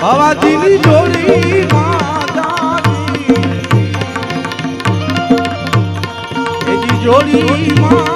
બાવાજીની જોડી માતાજી. એની જોડી મા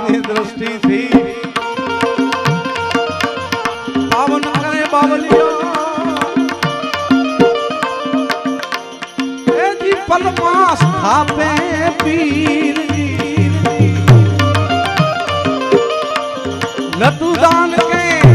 ની દ્રષ્ટિથી પાવન કરે બાવલિયો. પલમા સ્થાપે પીર લટુ દાન કે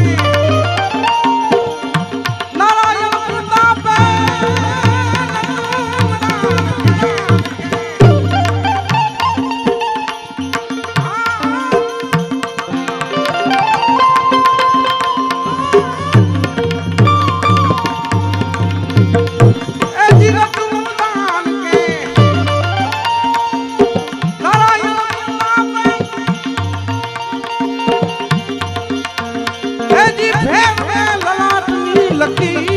सकी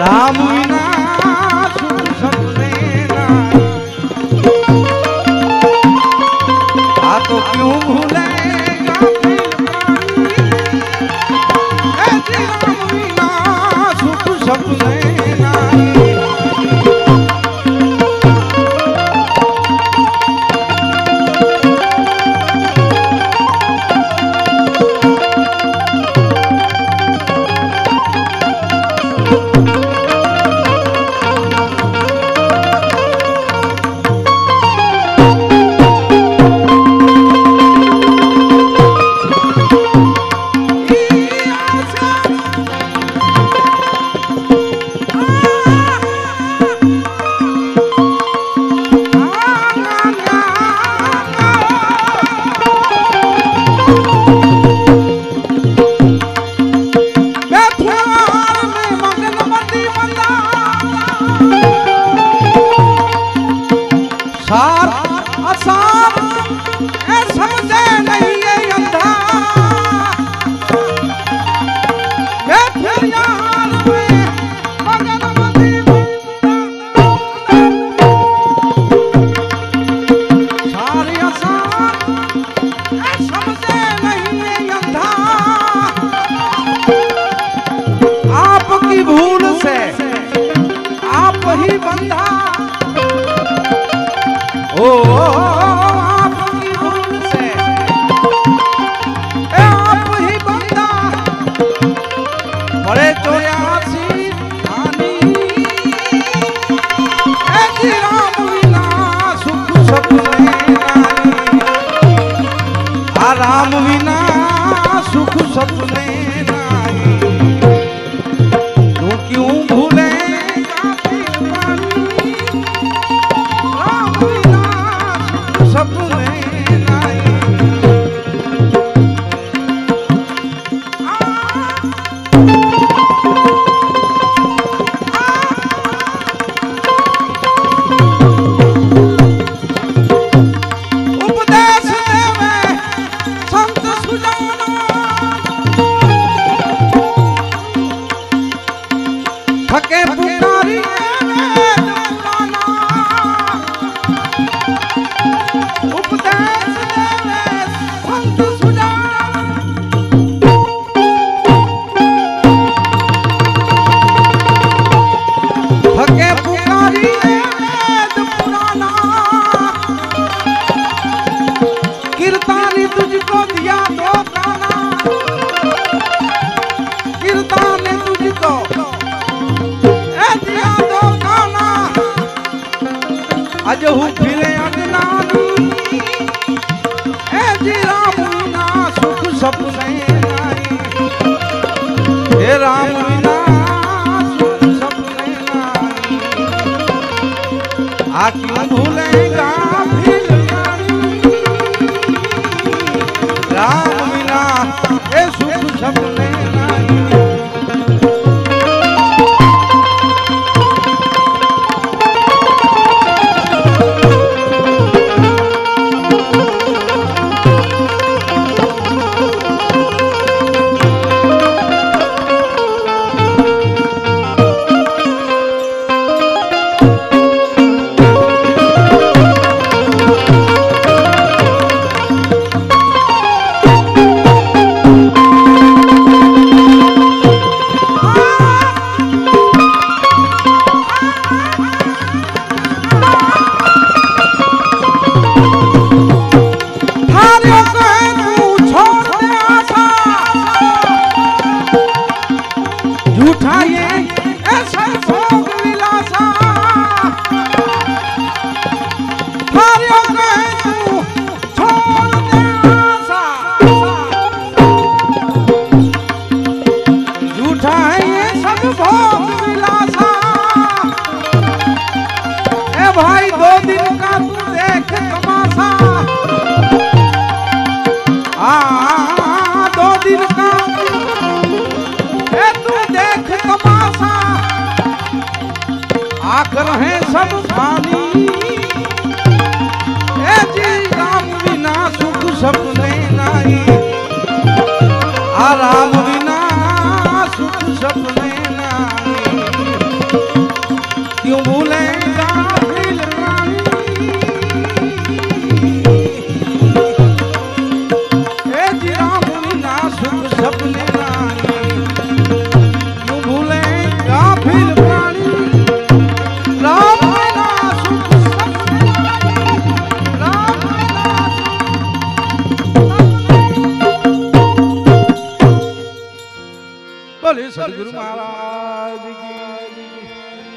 राम